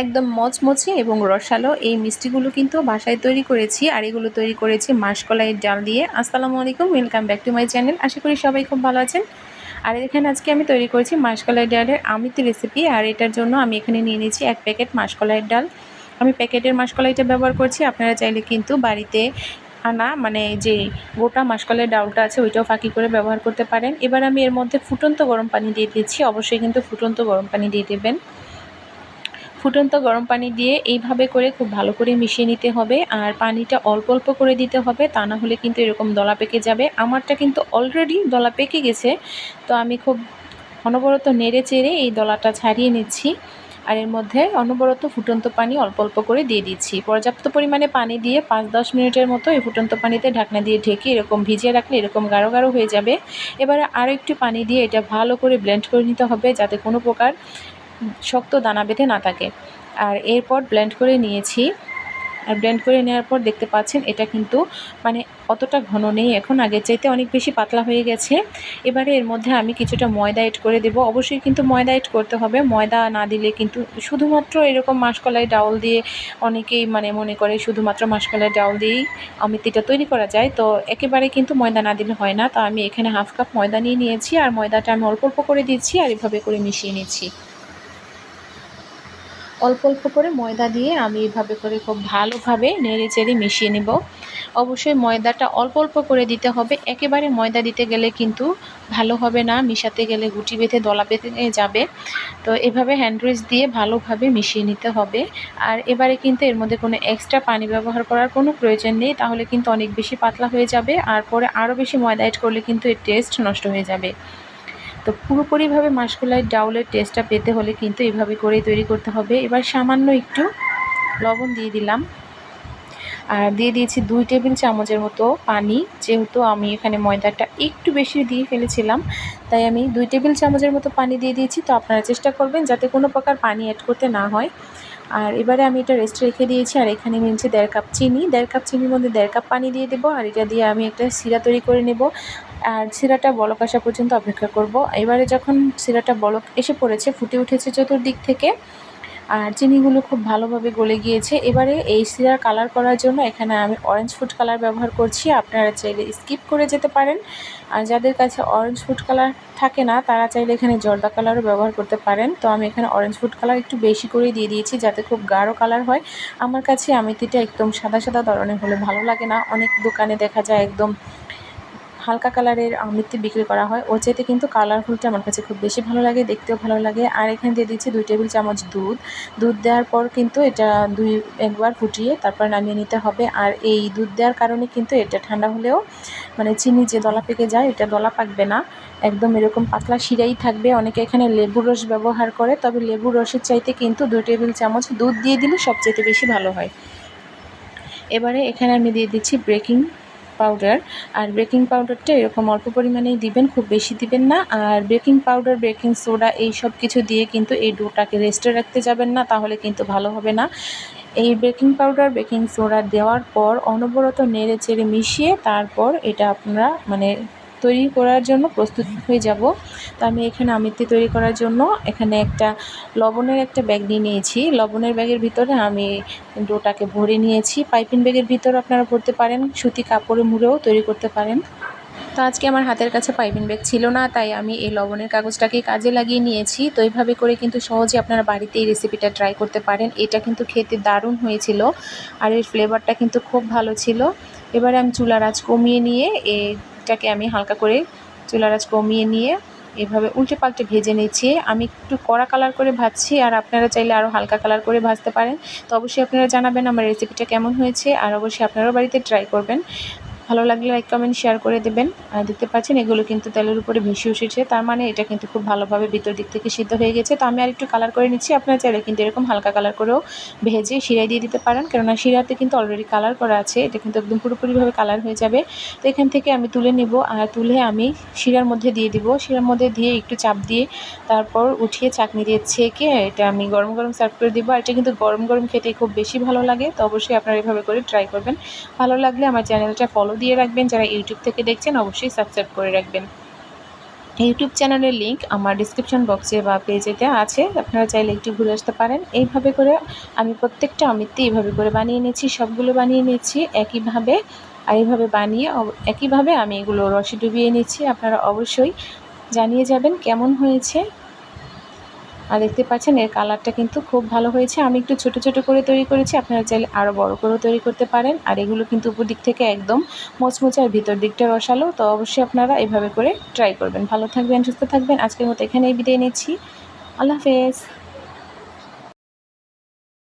একদম মচমচে এবং রসালো। এই মিষ্টিগুলো কিন্তু বাসায় তৈরি করেছি আর এগুলো তৈরি করেছি মাসকলাইয়ের ডাল দিয়ে। আসসালামু আলাইকুম welcome back to my channel আশা করি সবাই খুব ভালো আছেন। আর এখানে আজকে আমি তৈরি করেছি মাসকলাইয়ের ডালের আমিতি রেসিপি আর এটার জন্য আমি এখানে নিয়ে নিয়েছি এক প্যাকেট মাসকলাইয়ের ডাল। আমি প্যাকেটের মাসকলাইটা ব্যবহার করছি, আপনারা চাইলে কিন্তু বাড়িতে আনা মানে যে গোটা মাসকলাইয়ের ডাউলটা আছে ওইটাও ফাঁকি করে ব্যবহার করতে পারেন। এবার আমি এর মধ্যে ফুটন্ত গরম পানি দিয়ে দিচ্ছি, অবশ্যই কিন্তু ফুটন্ত গরম পানি দিয়ে দেবেন। ফুটন্ত গরম পানি দিয়ে এইভাবে করে খুব ভালো করে মিশিয়ে নিতে হবে। আর পানিটা অল্প অল্প করে দিতে হবে, তা না হলে কিন্তু এরকম দলা পেকে যাবে। আমারটা কিন্তু অলরেডি দলা পেকে গেছে, তো আমি খুব অনবরত নেড়ে চেড়ে এই দলাটা ছাড়িয়ে নিচ্ছি। আর এর মধ্যে অনবরত ফুটন্ত পানি অল্প অল্প করে দিয়ে দিচ্ছি। পর্যাপ্ত পরিমাণে পানি দিয়ে পাঁচ, দশ মিনিটের মতো এই ফুটন্ত পানিতে ঢাকনা দিয়ে ঢেকে এরকম ভিজিয়ে রাখলে এরকম গাঢ় গাঢ় হয়ে যাবে। এবারে আরও একটু পানি দিয়ে এটা ভালো করে ব্লেন্ড করে নিতে হবে, যাতে কোনো প্রকার শক্ত দানা বেঁধে না থাকে। আর এরপর ব্লেন্ড করে নিয়েছি। আর ব্লেন্ড করে নেওয়ার পর দেখতে পাচ্ছেন, এটা কিন্তু মানে অতটা ঘন নেই এখন, আগের চাইতে অনেক বেশি পাতলা হয়ে গেছে। এবারে এর মধ্যে আমি কিছুটা ময়দা এড করে দেব। অবশ্যই কিন্তু ময়দা এড করতে হবে। ময়দা না দিলে কিন্তু শুধুমাত্র এরকম মাসকলাই ডাউল দিয়ে অনেকেই মানে মনে করে শুধুমাত্র মাসকলাই ডাউল দিয়েই অমিতিটা তৈরি করা যায়। তো একেবারে কিন্তু ময়দা না দিলে হয় না। তো আমি এখানে হাফ কাপ ময়দা নিয়ে নিয়েছি। আর ময়দাটা আমি অল্প অল্প করে দিচ্ছি আর এভাবে করে মিশিয়ে নিচ্ছি। অল্প অল্প করে ময়দা দিয়ে আমি এভাবে করে খুব ভালোভাবে নেড়ে চেড়ে মিশিয়ে নেব। অবশ্যই ময়দাটা অল্প অল্প করে দিতে হবে। একেবারে ময়দা দিতে গেলে কিন্তু ভালো হবে না, মিশাতে গেলে গুটি বেঁধে, দলা বেঁধে যাবে। তো এভাবে হ্যান্ডউইচ দিয়ে ভালোভাবে মিশিয়ে নিতে হবে। আর এবারে কিন্তু এর মধ্যে কোনো এক্সট্রা পানি ব্যবহার করার কোনো প্রয়োজন নেই। তাহলে কিন্তু অনেক বেশি পাতলা হয়ে যাবে। আর পরে আরও বেশি ময়দা অ্যাড করলে কিন্তু এর টেস্ট নষ্ট হয়ে যাবে। তো পুরোপুরিভাবে মাসকলাই ডাউলের টেস্টটা পেতে হলে কিন্তু এভাবে করেই তৈরি করতে হবে। এবার সামান্য একটু লবণ দিয়ে দিলাম। আর দিয়ে দিয়েছি দুই টেবিল চামচের মতো পানি। যেহেতু আমি এখানে ময়দাটা একটু বেশি দিয়ে ফেলেছিলাম, তাই আমি দুই টেবিল চামচের মতো পানি দিয়ে দিয়েছি। তো আপনারা চেষ্টা করবেন যাতে কোনো প্রকার পানি অ্যাড করতে না হয়। আর এবারে আমি এটা রেস্টে রেখে দিয়েছি, আর এখানে নিয়েছি দেড় কাপ চিনি। দেড় কাপ চিনির মধ্যে দেড় কাপ পানি দিয়ে দেবো, আর এটা দিয়ে আমি একটা সিরা তৈরি করে নেব। আর সিরাটা বলক আসা পর্যন্ত অপেক্ষা করব। এবারে যখন সিরাটা বলক এসে পড়েছে, ফুটে উঠেছে চতুর্দিক থেকে আর চিনিগুলো খুব ভালোভাবে গলে গিয়েছে। এবারে এই সিরার কালার করার জন্য এখানে আমি অরেঞ্জ ফুড কালার ব্যবহার করছি। আপনারা চাইলে স্কিপ করে যেতে পারেন। আর যাদের কাছে অরেঞ্জ ফুড কালার থাকে না, তারা চাইলে এখানে জর্দা কালারও ব্যবহার করতে পারেন। তো আমি এখানে অরেঞ্জ ফুড কালার একটু বেশি করে দিয়ে দিয়েছি যাতে খুব গাঢ় কালার হয়। আমার কাছে আমিতিটা একদম সাদা সাদা ধরনের হলে ভালো লাগে না। অনেক দোকানে দেখা যায় একদম হালকা কালারের আমৃত্যু বিক্রি করা হয়। ওর চাইতে কিন্তু কালারফুলটা আমার কাছে খুব বেশি ভালো লাগে, দেখতেও ভালো লাগে। আর এখানে দিয়ে দিচ্ছি দুই টেবিল চামচ দুধ। দুধ দেওয়ার পর কিন্তু এটা দুই একবার ফুটিয়ে তারপর নামিয়ে নিতে হবে। আর এই দুধ দেওয়ার কারণে কিন্তু এটা ঠান্ডা হলেও মানে চিনি যে দলা পেকে যায়, এটা দলা পাকবে না। একদম এরকম পাতলা শিরাই থাকবে। অনেকে এখানে লেবুর রস ব্যবহার করে, তবে লেবুর রসের চাইতে কিন্তু দুই টেবিল চামচ দুধ দিয়ে দিলে সবচেয়ে বেশি ভালো হয়। এবারে এখানে আমি দিয়ে দিচ্ছি ব্রেকিং পাউডার আর বেকিং পাউডারটা এরকম অল্প পরিমাণেই দিবেন, খুব বেশি দিবেন না। আর বেকিং পাউডার বেকিং সোডা এই সব কিছু দিয়ে কিন্তু এই ডোটাকে রেস্টে রাখতে যাবেন না, তাহলে কিন্তু ভালো হবে না। এই বেকিং পাউডার বেকিং সোডা দেওয়ার পর অনবরত নেড়ে চেড়ে মিশিয়ে তারপর এটা আপনারা মানে তৈরি করার জন্য প্রস্তুত হয়ে যাব। তো আমি এখানে আমিত্তি তৈরি করার জন্য এখানে একটা লবণের একটা ব্যাগ নিয়ে নিয়েছি। লবণের ব্যাগের ভিতরে আমি ডোটাকে ভরে নিয়েছি। পাইপিং ব্যাগের ভিতরে আপনারা ভরতে পারেন, সুতি কাপড়ে মুড়েও তৈরি করতে পারেন। তো আজকে আমার হাতের কাছে পাইপিং ব্যাগ ছিল না, তাই আমি এই লবণের কাগজটাকে কাজে লাগিয়ে নিয়েছি। তো এইভাবে করে কিন্তু সহজে আপনারা বাড়িতে এই রেসিপিটা ট্রাই করতে পারেন। এটা কিন্তু খেতে দারুণ হয়েছিল আর এর ফ্লেভারটা কিন্তু খুব ভালো ছিল। এবারে আমি চুলার আঁচ কমিয়ে নিয়ে এটাকে আমি হালকা করে চুলার আঁচ কমিয়ে নিয়ে এভাবে উল্টে পাল্টে ভেজে নিচ্ছি। আমি একটু কড়া কালার করে ভাজছি আর আপনারা চাইলে আরও হালকা কালার করে ভাজতে পারেন। তো অবশ্যই আপনারা জানাবেন আমার রেসিপিটা কেমন হয়েছে আর অবশ্যই আপনারাও বাড়িতে ট্রাই করবেন। ভালো লাগলে লাইক কমেন্ট শেয়ার করে দেবেন। আর দেখতে পাচ্ছেন, এগুলো কিন্তু তেলের উপরে ভেসে উঠেছে। তার মানে এটা কিন্তু খুব ভালোভাবে ভিতর দিক থেকে সিদ্ধ হয়ে গেছে। তো আমি আর একটু কালার করে নিচ্ছি। আপনারা চাইলে কিন্তু এরকম হালকা কালার করেও ভেজে শিরাই দিয়ে দিতে পারেন। কেননা শিরাতে কিন্তু অলরেডি কালার করা আছে। এটা কিন্তু একদম পুরোপুরিভাবে কালার হয়ে যাবে। তো এখান থেকে আমি তুলে নেব। আর তুলে আমি শিরার মধ্যে দিয়ে দিব। শিরার মধ্যে দিয়ে একটু চাপ দিয়ে তারপর উঠিয়ে চাকনি দিয়ে ছেঁকে এটা আমি গরম গরম সার্ভ করে দিব। আর এটা কিন্তু গরম গরম খেতে খুব বেশি ভালো লাগে। তো অবশ্যই আপনারা এভাবে করে ট্রাই করবেন। ভালো লাগলে আমার চ্যানেলটা ফলো দিয়ে রাখবেন, যারা ইউটিউব থেকে দেখছেন অবশ্যই সাবস্ক্রাইব করে রাখবেন। ইউটিউব চ্যানেলের লিঙ্ক আমার ডিসক্রিপশন বক্সে বা পেজেতে আছে, আপনারা চাইলে একটু ঘুরে আসতে পারেন। এইভাবে করে আমি প্রত্যেকটা অমৃতি এইভাবে করে বানিয়ে নিয়েছি, সবগুলো বানিয়ে নিয়েছি একইভাবে, আর এইভাবে বানিয়ে একইভাবে আমি এগুলো রসে ডুবিয়ে নিচ্ছি আপনারা অবশ্যই জানিয়ে যাবেন কেমন হয়েছে। আর দেখতে পাচ্ছেন, এর কালারটা কিন্তু খুব ভালো হয়েছে। আমি একটু ছোট ছোট করে তৈরি করেছি, আপনারা চাইলে আরও বড় করেও তৈরি করতে পারেন। আর এগুলো কিন্তু উপর দিক থেকে একদম মোচমোচে আর ভিতর দিকটা রসালো। তো অবশ্যই আপনারা এভাবে করে ট্রাই করবেন। ভালো থাকবেন, সুস্থ থাকবেন। আজকের মতো এখানেই বিদায় নিচ্ছি। আল্লাহ হাফেজ।